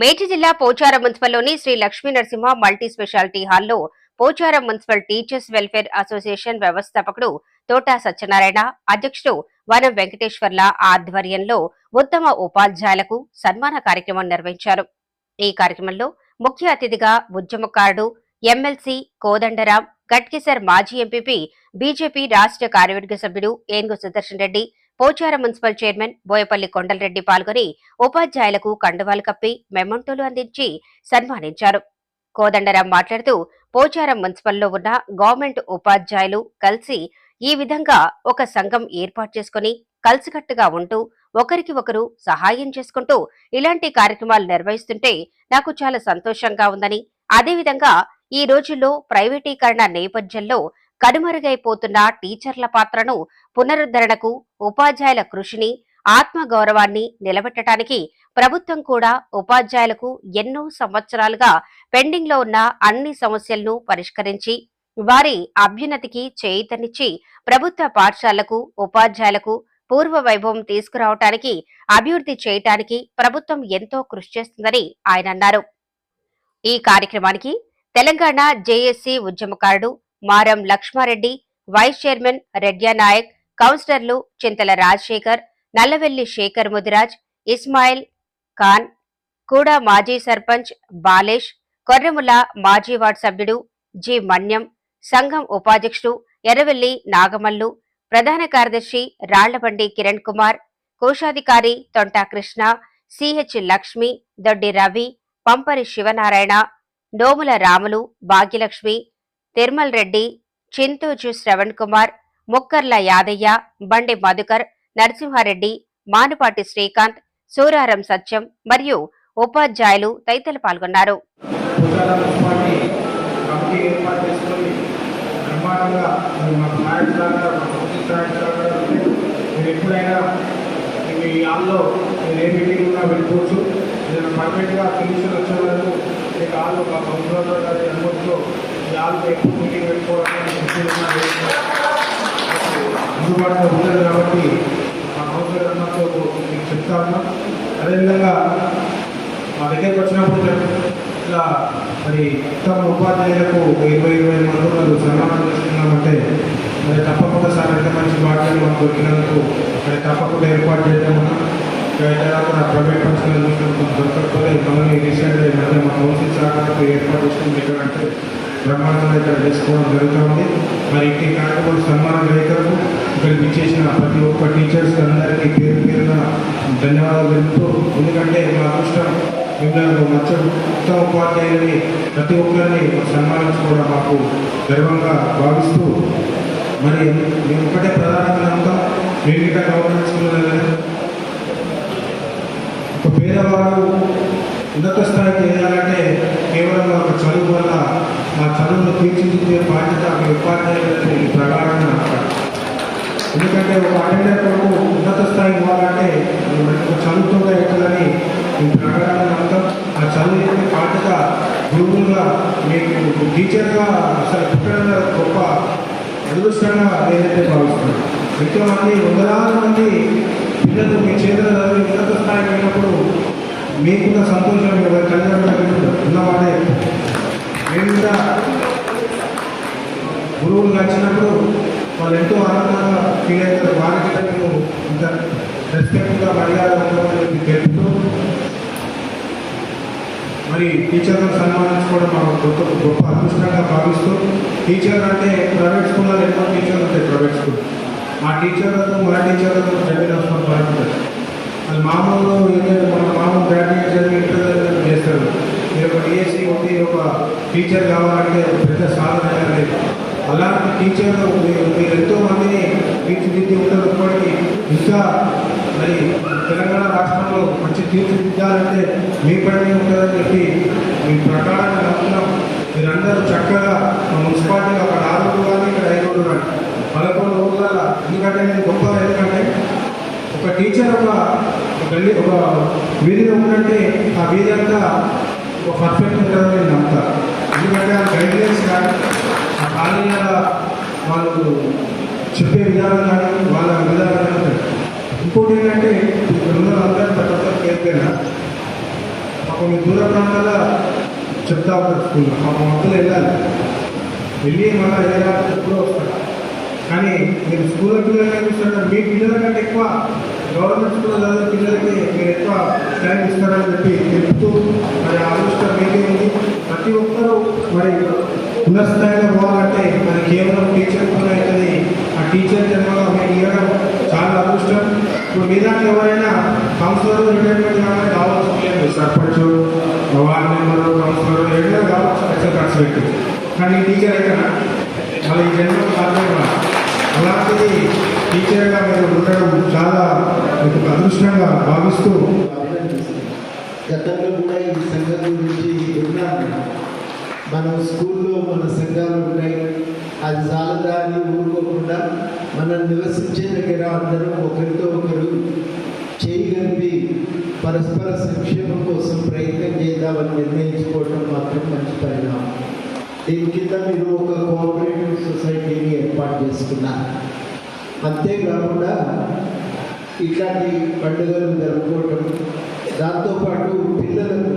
మేడ్చి జిల్లా పోచారం మున్సిపల్లోని Shri Lakshmi Narasimha multi speciality హాల్లో Pocharam municipal teachers welfare association వ్యవస్థాపకుడు తోటా సత్యనారాయణ అధ్యక్షుడు వనం వెంకటేశ్వర్ల ఆధ్వర్యంలో ఉత్తమ ఉపాధ్యాయులకు సన్మాన కార్యక్రమం నిర్వహించారు. ఈ కార్యక్రమంలో ముఖ్య అతిథిగా ఉద్యమకారుడు ఎమ్మెల్సీ కోదండరాం గట్కిసర్ మాజీ ఎంపీపీ బీజేపీ రాష్ట్ర కార్యవర్గ సభ్యుడు ఏనుగు సుదర్శన్ రెడ్డి పోచారం మున్సిపల్ చైర్మన్ బోయపల్లి కొండలరెడ్డి పాల్గొని ఉపాధ్యాయులకు కండువాలు కప్పి మెమంటోలు అందించి సన్మానించారు. కోదండరాం మాట్లాడుతూ పోచారం మున్సిపల్లో ఉన్న గవర్నమెంట్ ఉపాధ్యాయులు కలిసి ఈ విధంగా ఒక సంఘం ఏర్పాటు చేసుకుని కలిసికట్టుగా ఉంటూ ఒకరికి ఒకరు సహాయం చేసుకుంటూ ఇలాంటి కార్యక్రమాలు నిర్వహిస్తుంటే నాకు చాలా సంతోషంగా ఉందని అదేవిధంగా ఈ రోజుల్లో ప్రైవేటీకరణ నేపథ్యంలో కనుమరుగైపోతున్న టీచర్ల పాత్రను పునరుద్ధరణకు ఉపాధ్యాయుల కృషిని ఆత్మగౌరవాన్ని నిలబెట్టడానికి ప్రభుత్వం కూడా ఉపాధ్యాయులకు ఎన్నో సంవత్సరాలుగా పెండింగ్లో ఉన్న అన్ని సమస్యలను పరిష్కరించి వారి అభ్యున్నతికి చేయితనిచ్చి ప్రభుత్వ పాఠశాలకు ఉపాధ్యాయులకు పూర్వ వైభవం తీసుకురావటానికి అభివృద్ధి చేయటానికి ప్రభుత్వం ఎంతో కృషి చేస్తుందని ఆయన అన్నారు. ఈ కార్యక్రమానికి తెలంగాణ జేఏసీ ఉద్యమకారుడు మారం లక్ష్మారెడ్డి వైస్ చైర్మన్ రెడ్యానాయక్ కౌన్సిలర్లు చింతల రాజశేఖర్ నల్లవెల్లి శేఖర్ ముదిరాజ్ ఇస్మాయిల్ ఖాన్ కూడా మాజీ సర్పంచ్ బాలేష్ కొర్రెముల మాజీ వార్డు సభ్యుడు జి మన్యం సంఘం ఉపాధ్యక్షుడు ఎర్రవెల్లి నాగమల్లు ప్రధాన కార్యదర్శి రాళ్ళబండి కిరణ్ కుమార్ కోశాధికారి తొంటా కృష్ణ సిహెచ్ లక్ష్మి దొడ్డి రవి పంపరి శివనారాయణ నోముల రాములు భాగ్యలక్ష్మి తిర్మల్ రెడ్డి చింతూచు శ్రవణ్ కుమార్ ముక్కర్ల యాదయ్య బండి మధుకర్ నరసింహారెడ్డి మానుపాటి శ్రీకాంత్ సూరారం సత్యం మరియు ఉపాధ్యాయులు తదితరులు పాల్గొన్నారు. మా మీ హాల్లో మీరు ఏ మీటింగ్ ఉన్నా వెళ్ళిపోవచ్చు. నేను వచ్చే వరకు మీకు గారి ఎక్కువ మీటింగ్ అందుబాటులో ఉండదు కాబట్టి మా కౌన్సిలర్ అనుమతితో మీకు చెప్తా ఉన్నాం అదేవిధంగా మా దగ్గరికి వచ్చినప్పుడు ఇలా మరి ఉత్తమ ఉపాధ్యాయులకు ఇరవై ఇరవై ఐదు మంది ఉన్నారు సన్మానం చేస్తున్నామంటే మరి తప్పకుండా సార్ ఎంత మంచి బాధ్యతలు మాకు దొరికినందుకు మరి తప్పకుండా ఏర్పాటు చేద్దామన్నా తర్వాత ప్రైవేట్ పర్సనల్ దొరకకపోతే మనల్ని రీసెంట్గా మళ్ళీ మా కౌన్సిల్ సార్ ఏర్పాటు చేసుకుని ఇక్కడ అంటే బ్రహ్మాండంగా ఇక్కడ చేసుకోవడం జరుగుతుంది. మరి ఇంటి కాకపోతే సన్మాన రైతులకు ఇక్కడికి ఇచ్చేసిన ప్రతి ఒక్క టీచర్స్ అందరికీ పేరు పేరున ధన్యవాదాలు తెలుపుతూ ఎందుకంటే మా అదృష్టం మిమ్మల్ని మంచి ఉత్తమ ఉపాధ్యాయులని ప్రతి ఒక్కరిని సన్మానించుకోవడం మాకు గర్వంగా భావిస్తూ మరి మేము ఒకటే ప్రధానంగా నమ్ముతాం మేము ఇంకా గవర్నమెంట్ స్కూల్లో ఒక పేదవాడు ఉన్నత స్థాయికి వెళ్ళాలంటే కేవలం ఒక చదువు వల్ల చదువును తీర్చిదిద్దే బాధ్యత ఒక ఉపాధ్యాయులకు ప్రగాఢంగా ఎందుకంటే ఒక అటెండర్ కొరకు ఉన్నత స్థాయి ఇవ్వాలంటే మనకు చదువుతుంటే ఎక్కడని ఎక్కదని మీ ప్రకారంగా నమ్మకం ఆ చదువు యొక్క బాధ్యత గురువులుగా మీకు టీచర్గా అసలు పుట్టడం గొప్ప అదృష్టంగా నేనైతే భావిస్తున్నాను. ఎంతోమంది వందలాది మంది పిల్లలు మీ చేతుల చదివి ఉన్నత స్థాయికి వెళ్ళినప్పుడు మీకున్న సంతోషం ఎవరి తల్లిదండ్రులకు ఉన్నవాడే మేము గురువులు నచ్చినప్పుడు వాళ్ళు ఎంతో ఆనందంగా ఫీల్ అవుతారు. వారికి నేను ఇంత రెస్పెక్ట్గా మర్యాదని చెప్పి తెలుపుతూ మరి టీచర్లను సన్మానించుకోవడం మా గొప్ప గొప్ప అదృష్టంగా భావిస్తూ టీచర్ అంటే ప్రైవేట్ స్కూల్లో ఎన్నో టీచర్లు ఉంటాయి ప్రైవేట్ స్కూల్ ఆ టీచర్లకు మన టీచర్లకు చదివిన అవసరం పడుతుంది అది మామూలు ఏంటంటే మన మామూలు గ్రాడ్యుయేట్ చదివి ఇంటర్ చేస్తారు. మీరు ఒక డిఎస్సి ఒకటి ఒక టీచర్ కావాలంటే పెద్ద సాధన లేదు అలాంటి టీచర్లు మీరు ఎంతో మందిని తీర్చిదిద్ది ఉంటారు ఇంకా మరి తెలంగాణ రాష్ట్రంలో మంచి తీర్చిదిద్దాలంటే మీ పని ఉంటుందని చెప్పి మీ ప్రకారంగా నమ్ముతున్నాం. మీరందరూ చక్కగా మా మున్సిపాలిటీ ఒక నాలుగు కానీ ఇక్కడ ఐదు కానీ పదకొండు రోజుల ఎందుకంటే నేను గొప్ప ఎందుకంటే ఒక టీచర్ ఒక ఒక గల్లీ ఒక వీధిలో ఉందంటే ఆ వీధి అంతా పర్ఫెక్ట్ ఉంటుందని నేను నమ్ముతాను ఎందుకంటే ఆ గైడ్లైన్స్ కానీ ఆ కాలేజీల వాళ్ళు చెప్పే విధానం కానీ వాళ్ళ విధానం కానీ ఇంకోటి ఏంటంటే ఇక్కడ ఉన్న అందరూ ప్రతి ఒక్కరు కొన్ని దూర ప్రాంతాల చెప్తా ఉంటారు స్కూల్లో. మా మొత్తం వెళ్ళాలి. వెళ్ళి మళ్ళీ వెళ్ళాలి ఎప్పుడో వస్తారు కానీ మీరు స్కూల్లో పిల్లలు ఏం మీ పిల్లల కంటే ఎక్కువ గవర్నమెంట్ స్కూల్లో చదివే పిల్లలకి మీరు ఎక్కువ టైం ఇస్తారని చెప్పి చెప్తూ మరి ఆలోచన మీకే ఉంది ప్రతి ఒక్కరూ మరి ఉన్నత స్థాయిలో పోవాలంటే మరి కేవలం టీచర్ కూడా అవుతుంది. ఆ టీచర్ జన్మలో మీకు ఇవ్వడం చాలా అదృష్టం. ఇప్పుడు మీ దాంట్లో ఎవరైనా కౌన్సిలర్ రిటైర్మెంట్ కావాలి కావచ్చు లేదు సర్పంచ్ వార్డ్ మెంబర్ కౌన్సిలర్ ఏదైనా కావచ్చు ఎక్సెల్ ఖర్చు పెట్టి కానీ టీచర్ అయితే వాళ్ళ ఈ జన్మ సాధ్యం అలాంటిది టీచర్గా మీరు ఉండడం చాలా మీకు అదృష్టంగా భావిస్తూ గతంలో కూడా ఈ సంఘం గురించి విన్నాను మనం స్కూల్లో మన సంఘాలు ఉన్నాయి. అది చాలదా అని ఊరుకోకుండా మనం నివసించే దగ్గర అందరం ఒకరితో ఒకరు చేయగలిపి పరస్పర సంక్షేమం కోసం ప్రయత్నం చేద్దామని నిర్ణయించుకోవడం మాత్రం మంచి పరిణామం. దీని కింద మీరు ఒక కోఆపరేటివ్ సొసైటీని ఏర్పాటు చేసుకున్నారు. అంతేకాకుండా ఇట్లాంటి పండుగలు జరుపుకోవటం దాంతోపాటు పిల్లలకు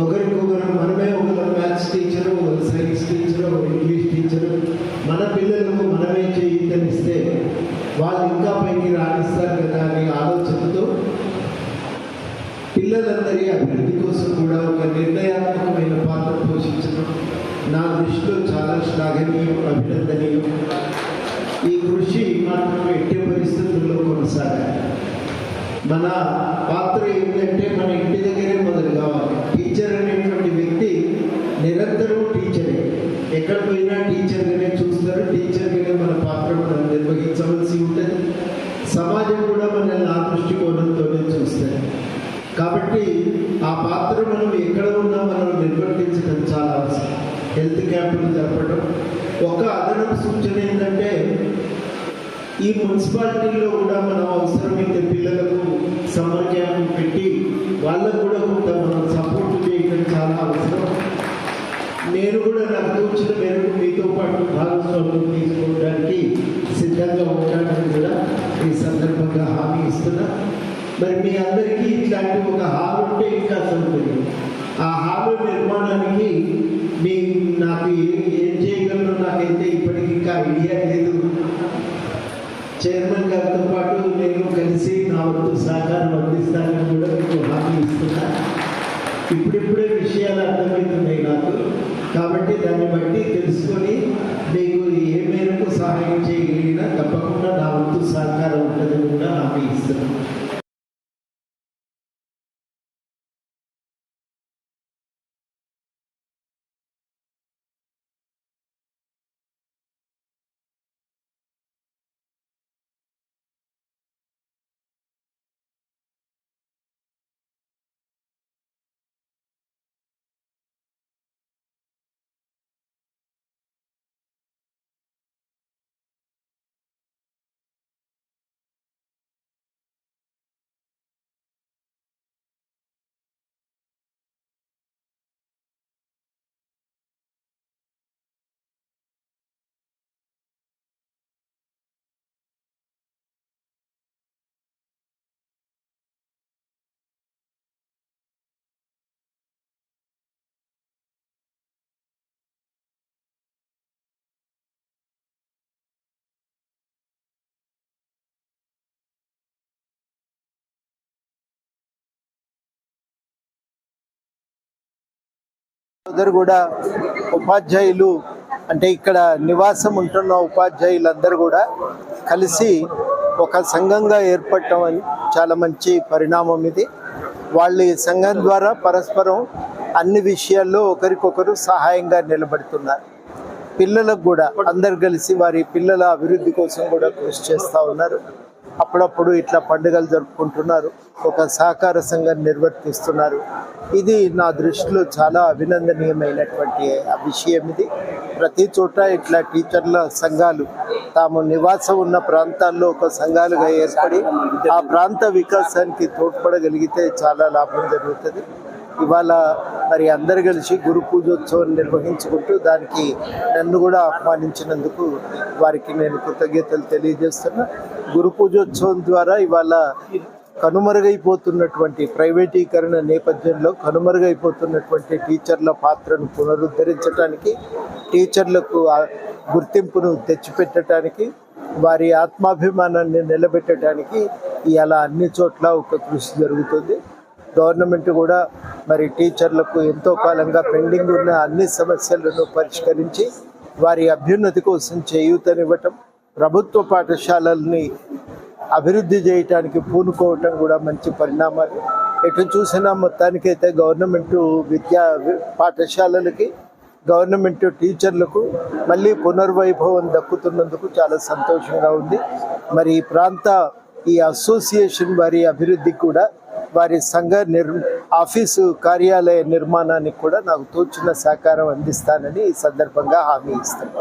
ఒకరికొకరు మనమే ఒకరు మ్యాథ్స్ టీచరు ఒకరు సైన్స్ టీచరు ఒకరు ఇంగ్లీష్ టీచరు మన పిల్లలకు మనమే చేయిస్తే వాళ్ళు ఇంకా పైకి రాణిస్తారు కదా అనే ఆలోచనతో పిల్లలందరి అభివృద్ధి కోసం కూడా ఒక నిర్ణయాత్మకమైన పాత్ర పోషించడం నా దృష్టిలో చాలా శ్లాఘనీయం అభినందనీయం. ఈ కృషి మనం ఎట్టి పరిస్థితుల్లో కొనసాగాలి. మన పాత్ర ఏంటంటే మన ఒక అదనపు సూచన ఏంటంటే ఈ మున్సిపాలిటీలో కూడా మనం అవసరమైతే పిల్లలకు సమ్మర్ క్యాంప్ పెట్టి వాళ్ళకు కూడా కొంత మనం సపోర్ట్ చేయడం చాలా అవసరం. నేను కూడా నాకు తోచిన మేరకు మీతో పాటు భాగస్వామ్యం తీసుకోవడానికి సిద్ధంగా ఉంటానని కూడా ఈ సందర్భంగా హామీ ఇస్తున్నా. మరి మీ అందరికీ ఇట్లాంటి ఒక హాల్ ఉంటే ఇంకా సౌకర్యం ఆ హాల్ నిర్మాణానికి నాకు ఏం ఏం చేయగలరో నాకైతే ఇప్పటికి ఇంకా ఐడియా లేదు. చైర్మన్ గారితో పాటు నేను కలిసి నా వంతు సహకారం అందిస్తానని కూడా మీకు హామీ ఇస్తున్నా. ఇప్పుడిప్పుడే విషయాలు అర్థమవుతున్నాయి నాకు. కాబట్టి దాన్ని బట్టి తెలుసుకొని మీకు ఏ మేరకు సహాయం చేయగలిగినా తప్పకుండా నా వంతు సహకారం ఉంటుందని కూడా హామీ ఇస్తున్నాను అందరు కూడా ఉపాధ్యాయులు అంటే ఇక్కడ నివాసం ఉంటున్న ఉపాధ్యాయులందరూ కూడా కలిసి ఒక సంఘంగా ఏర్పడటం చాలా మంచి పరిణామం ఇది. వాళ్ళు ఈ సంఘం ద్వారా పరస్పరం అన్ని విషయాల్లో ఒకరికొకరు సహాయంగా నిలబడుతున్నారు. పిల్లలకు కూడా అందరు కలిసి వారి పిల్లల అభివృద్ధి కోసం కూడా కృషి చేస్తూ ఉన్నారు. అప్పుడప్పుడు ఇట్లా పండుగలు జరుపుకుంటున్నారు. ఒక సహకార సంఘం నిర్వర్తిస్తున్నారు. ఇది నా దృష్టిలో చాలా అభినందనీయమైనటువంటి విషయం ఇది. ప్రతి చోట ఇట్లా టీచర్ల సంఘాలు తాము నివాసం ఉన్న ప్రాంతాల్లో ఒక సంఘాలుగా ఏర్పడి ఆ ప్రాంత వికాసానికి తోడ్పడగలిగితే చాలా లాభం జరుగుతుంది. ఇవాళ మరి అందరు కలిసి గురు పూజోత్సవం నిర్వహించుకుంటూ దానికి నన్ను కూడా ఆహ్వానించినందుకు వారికి నేను కృతజ్ఞతలు తెలియజేస్తున్నా. గురు పూజోత్సవం ద్వారా ఇవాళ కనుమరుగైపోతున్నటువంటి ప్రైవేటీకరణ నేపథ్యంలో కనుమరుగైపోతున్నటువంటి టీచర్ల పాత్రను పునరుద్ధరించడానికి టీచర్లకు గుర్తింపును తెచ్చిపెట్టడానికి వారి ఆత్మాభిమానాన్ని నిలబెట్టడానికి ఇలా అన్ని చోట్ల ఒక కృషి జరుగుతుంది. గవర్నమెంట్ కూడా మరి టీచర్లకు ఎంతో కాలంగా పెండింగ్ ఉన్న అన్ని సమస్యలను పరిష్కరించి వారి అభ్యున్నతి కోసం చేయూతనివ్వటం ప్రభుత్వ పాఠశాలల్ని అభివృద్ధి చేయటానికి పూనుకోవటం కూడా మంచి పరిణామాలు. ఎటు చూసినా మొత్తానికైతే గవర్నమెంట్ విద్యా పాఠశాలలకి గవర్నమెంట్ టీచర్లకు మళ్ళీ పునర్వైభవం దక్కుతున్నందుకు చాలా సంతోషంగా ఉంది. మరి ఈ ప్రాంత ఈ అసోసియేషన్ వారి అభివృద్ధికి కూడా వారి సంఘ నిర్ ఆఫీసు కార్యాలయ నిర్మాణానికి కూడా నాకు తోచిన సహకారం అందిస్తానని ఈ సందర్భంగా హామీ ఇస్తాను